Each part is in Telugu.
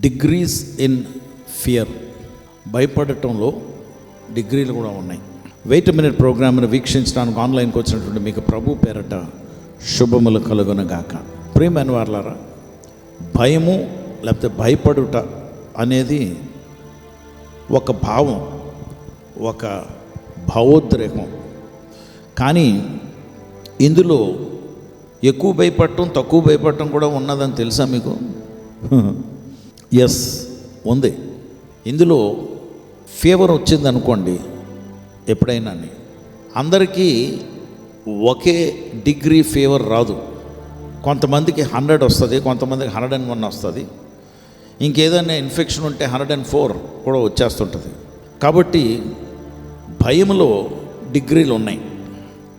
Degrees in fear. భయపడటంలో డిగ్రీలు కూడా ఉన్నాయి. వెయిట్ మినిట్ ప్రోగ్రామ్ను వీక్షించడానికి ఆన్లైన్కి వచ్చినటువంటి మీకు ప్రభు పేరట శుభములు కలుగునగాక. ప్రేమైన వార్లారా భయము లేకపోతే భయపడుట అనేది ఒక భావం ఒక భావోద్రేకం. కానీ ఇందులో ఎక్కువ భయపడటం తక్కువ భయపడటం కూడా ఉన్నదని తెలుసా మీకు? ఎస్ ఉంది. ఇందులో ఫీవర్ వచ్చింది అనుకోండి ఎప్పుడైనా అందరికీ ఒకే డిగ్రీ ఫీవర్ రాదు. కొంతమందికి హండ్రెడ్ వస్తుంది కొంతమందికి హండ్రెడ్ అండ్ వన్ వస్తుంది. ఇంకేదైనా ఇన్ఫెక్షన్ ఉంటే హండ్రెడ్ అండ్ ఫోర్ కూడా వచ్చేస్తుంటుంది. కాబట్టి భయంలో డిగ్రీలు ఉన్నాయి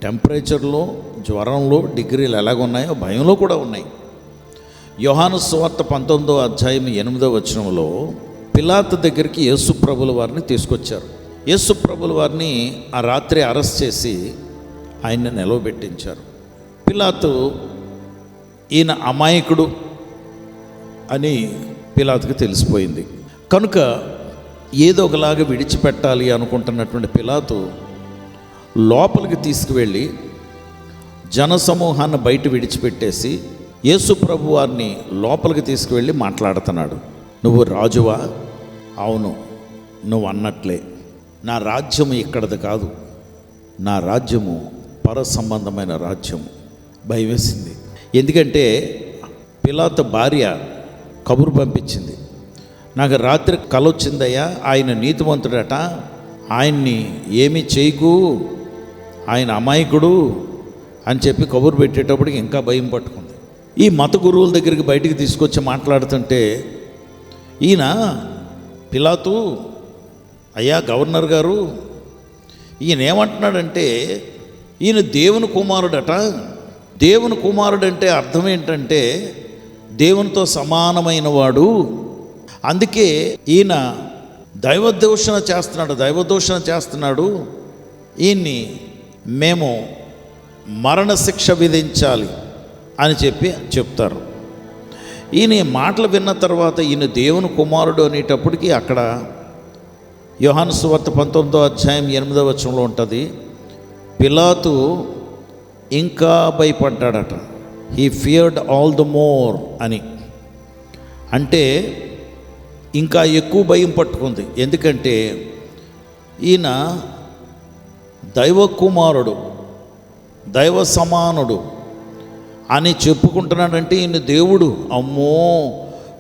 టెంపరేచర్లో జ్వరంలో డిగ్రీలు ఎలాగున్నాయో భయంలో కూడా ఉన్నాయి. యోహాను సువార్త పంతొమ్మిదో అధ్యాయం ఎనిమిదో వచనంలో పిలాత్ దగ్గరికి యేసు ప్రభుల వారిని తీసుకొచ్చారు. యేసు ప్రభుల వారిని ఆ రాత్రి అరెస్ట్ చేసి ఆయన్ని నిలవబెట్టించారు. పిలాతు ఈయన అమాయకుడు అని పిలాత్కి తెలిసిపోయింది. కనుక ఏదో ఒకలాగా విడిచిపెట్టాలి అనుకుంటున్నటువంటి పిలాతు లోపలికి తీసుకువెళ్ళి జనసమూహాన్ని బయట విడిచిపెట్టేసి యేసు ప్రభు వారిని లోపలికి తీసుకువెళ్ళి మాట్లాడుతున్నాడు. నువ్వు రాజువా? అవును నువ్వు అన్నట్లే. నా రాజ్యము ఇక్కడది కాదు. నా రాజ్యము పర సంబంధమైన రాజ్యము. భయం వేసింది ఎందుకంటే పిలాత భార్య కబురు పంపించింది. నాకు రాత్రి కల వచ్చిందయ్యా ఆయన నీతివంతుడట ఆయన్ని ఏమి చేయకు. ఆయన అమాయకుడు అని చెప్పి కబురు పెట్టేటప్పటికి ఇంకా భయం పట్టుకుంది. ఈ మత గురువుల దగ్గరికి బయటికి తీసుకొచ్చి మాట్లాడుతుంటే ఈయన పిలాతు అయ్యా గవర్నర్ గారు ఈయన ఏమంటున్నాడంటే ఈయన దేవుని కుమారుడట దేవుని కుమారుడు అంటే అర్థం ఏంటంటే దేవునితో సమానమైన వాడు. అందుకే ఈయన దైవదూషణ చేస్తున్నాడు దైవదూషణ చేస్తున్నాడు. ఈయన్ని మేము మరణశిక్ష విధించాలి. అని చెప్పి చెప్తారు. ఈయన మాటలు విన్న తర్వాత ఈయన దేవుని కుమారుడు అనేటప్పటికీ అక్కడ యోహాను సువార్త పంతొమ్మిదో అధ్యాయం ఎనిమిదో వచనంలో ఉంటుంది పిలాతు ఇంకా భయపడ్డాడట. He feared all the more అని. అంటే ఇంకా ఎక్కువ భయం పట్టుకుంది. ఎందుకంటే ఈయన దైవ కుమారుడు దైవ సమానుడు అని చెప్పుకుంటున్నాడంటే ఈయన దేవుడు అమ్మో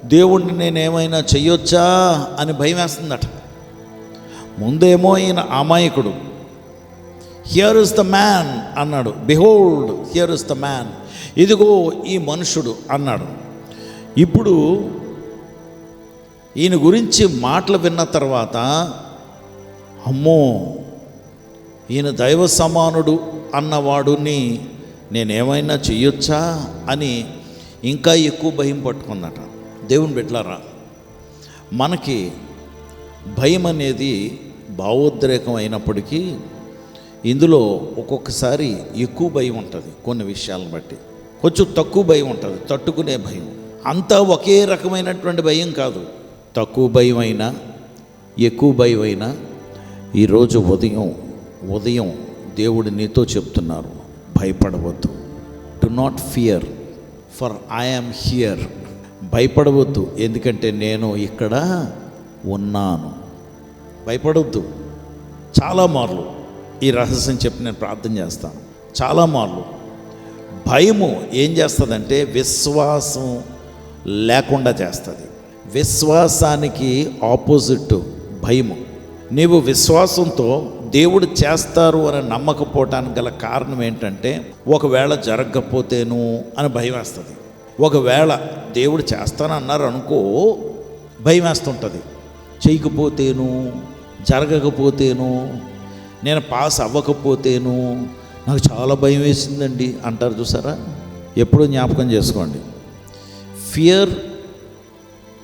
దేవుడిని నేనేమైనా చెయ్యొచ్చా అని భయం వేస్తుందట ముందేమో ఈయన అమాయకుడు. హియర్ ఇస్ ద మ్యాన్ అన్నాడు. Behold here is the man ఇదిగో ఈ మనుషుడు అన్నాడు. ఇప్పుడు ఈయన గురించి మాటలు విన్న తర్వాత అమ్మో ఈయన దైవ సమానుడు అన్నవాడుని నేనేమైనా చెయ్యొచ్చా అని ఇంకా ఎక్కువ భయం పట్టుకుందట. దేవుని బిడ్డలారా మనకి భయం అనేది భావోద్రేకం అయినప్పటికీ ఇందులో ఒక్కొక్కసారి ఎక్కువ భయం ఉంటుంది కొన్ని విషయాలను బట్టి. కొంచెం తక్కువ భయం ఉంటుంది తట్టుకునే భయం. అంతా ఒకే రకమైనటువంటి భయం కాదు. తక్కువ భయం అయినా ఎక్కువ భయం అయినా ఈరోజు ఉదయం ఉదయం దేవుడు నీతో చెప్తున్నారు. భయపడవద్దు. Do not fear for I'm here భయపడవద్దు ఎందుకంటే నేను ఇక్కడ ఉన్నాను. భయపడవద్దు. చాలా మార్లు ఈ రహస్యం చెప్పి నేను ప్రార్థన చేస్తాను. చాలా మార్లు. భయము ఏం చేస్తుందంటే విశ్వాసం లేకుండా చేస్తుంది. విశ్వాసానికి ఆపోజిట్ భయము. నీవు విశ్వాసంతో దేవుడు చేస్తారు అని నమ్మకపోవటానికి గల కారణం ఏంటంటే ఒకవేళ జరగకపోతేను అని భయం వేస్తుంది. ఒకవేళ దేవుడు చేస్తానన్నారు అనుకో భయం వేస్తుంటుంది. చేయకపోతేను జరగకపోతేను నేను పాస్ అవ్వకపోతేను నాకు చాలా భయం వేసిందండి అంటారు చూసారా? ఎప్పుడూ జ్ఞాపకం చేసుకోండి. Fear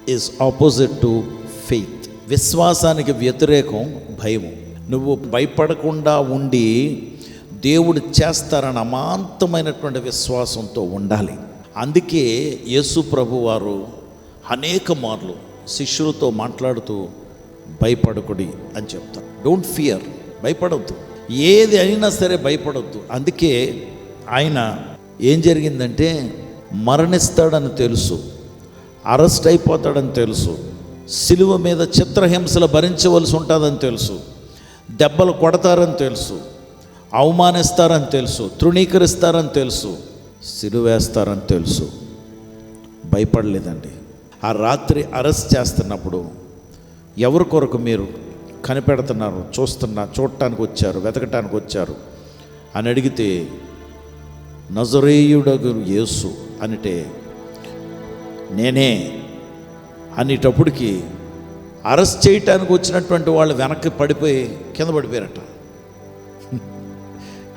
is opposite to faith విశ్వాసానికి వ్యతిరేకం భయము. నువ్వు భయపడకుండా ఉండి దేవుడు చేస్తారని అమాంతమైనటువంటి విశ్వాసంతో ఉండాలి. అందుకే యేసు ప్రభు వారు అనేక మార్లు శిష్యులతో మాట్లాడుతూ భయపడకుడి అని చెప్తారు. డోంట్ ఫియర్ భయపడవద్దు ఏది అయినా సరే భయపడవద్దు అందుకే ఆయన ఏం జరిగిందంటే మరణిస్తాడని తెలుసు అరెస్ట్ అయిపోతాడని తెలుసు సిలువ మీద చిత్రహింసలు భరించవలసి ఉంటుందని తెలుసు దెబ్బలు కొడతారని తెలుసు అవమానిస్తారని తెలుసు తృణీకరిస్తారని తెలుసు సిరువేస్తారని తెలుసు. భయపడలేదండి. ఆ రాత్రి అరెస్ట్ చేస్తున్నప్పుడు ఎవరి కొరకు మీరు కనిపెడుతున్నారు చూస్తున్నా చూడటానికి వచ్చారు వెతకటానికి వచ్చారు అని అడిగితే నజరేయుడగు యేసు అనిటే నేనే అనేటప్పటికి అరెస్ట్ చేయటానికి వచ్చినటువంటి వాళ్ళు వెనక్కి పడిపోయి కింద పడిపోయారట.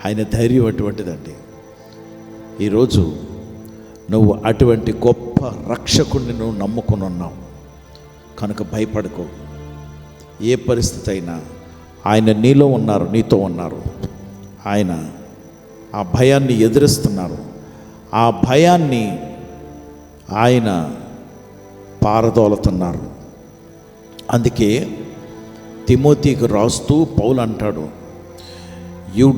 ఆయన ధైర్యం అటువంటిదండి. ఈరోజు నువ్వు అటువంటి గొప్ప రక్షకుడిని నువ్వు నమ్ముకుని ఉన్నావు. కనుక భయపడుకో. ఏ పరిస్థితి అయినా ఆయన నీలో ఉన్నారు నీతో ఉన్నారు. ఆయన ఆ భయాన్ని ఎదురిస్తున్నారు. ఆ భయాన్ని ఆయన పారదోలుతున్నారు. అందుకే తిమోతికి రాస్తూ పౌలు అంటాడు you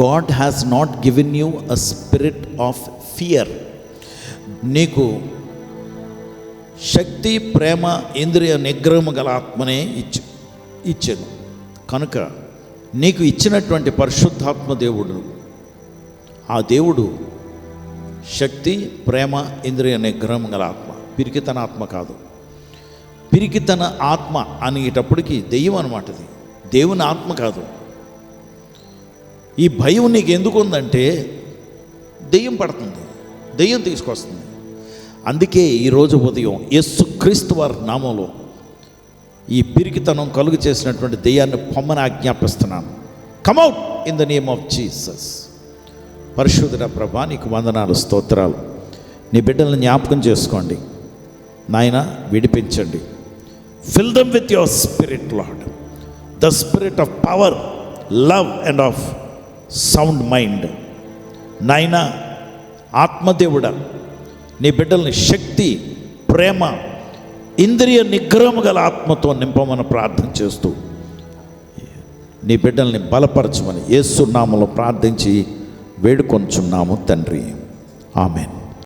God has not given you a spirit of fear. నీకు శక్తి ప్రేమ ఇంద్రియ నిగ్రహము గల ఆత్మనే ఇచ్చి ఇచ్చాను. కనుక నీకు ఇచ్చినటువంటి పరిశుద్ధాత్మ దేవుడు ఆ దేవుడు శక్తి ప్రేమ ఇంద్రియ నిగ్రహం గల ఆత్మ. పిరికితన ఆత్మ కాదు. పిరికితన ఆత్మ అనేటప్పటికి దెయ్యం అనమాటది దేవుని ఆత్మ కాదు. ఈ భయం నీకు ఎందుకు ఉందంటే దెయ్యం పడుతుంది. దెయ్యం తీసుకొస్తుంది. అందుకే ఈరోజు ఉదయం యేసుక్రీస్తు వారి నామంలో ఈ పిరికితనం కలుగు చేసినటువంటి దెయ్యాన్ని పొమ్మని ఆజ్ఞాపిస్తున్నాను. Come out in the name of Jesus పరిశుద్ధుల ప్రభా నీకు వందనాలు స్తోత్రాలు. నీ బిడ్డలను జ్ఞాపకం చేసుకోండి. నాయన విడిపించండి. Fill them with your spirit lord the spirit of power love and of sound mind నాయన ఆత్మదేవుడ నీ బిడ్డల్ని శక్తి ప్రేమ ఇంద్రియ నిగ్రహము గల ఆత్మతో నింపమని ప్రార్థన చేస్తూ నీ బిడ్డల్ని బలపరచమని యేసు నామలో ప్రార్థించి వేడుకొంచున్నాము తండ్రి. ఆమెన్.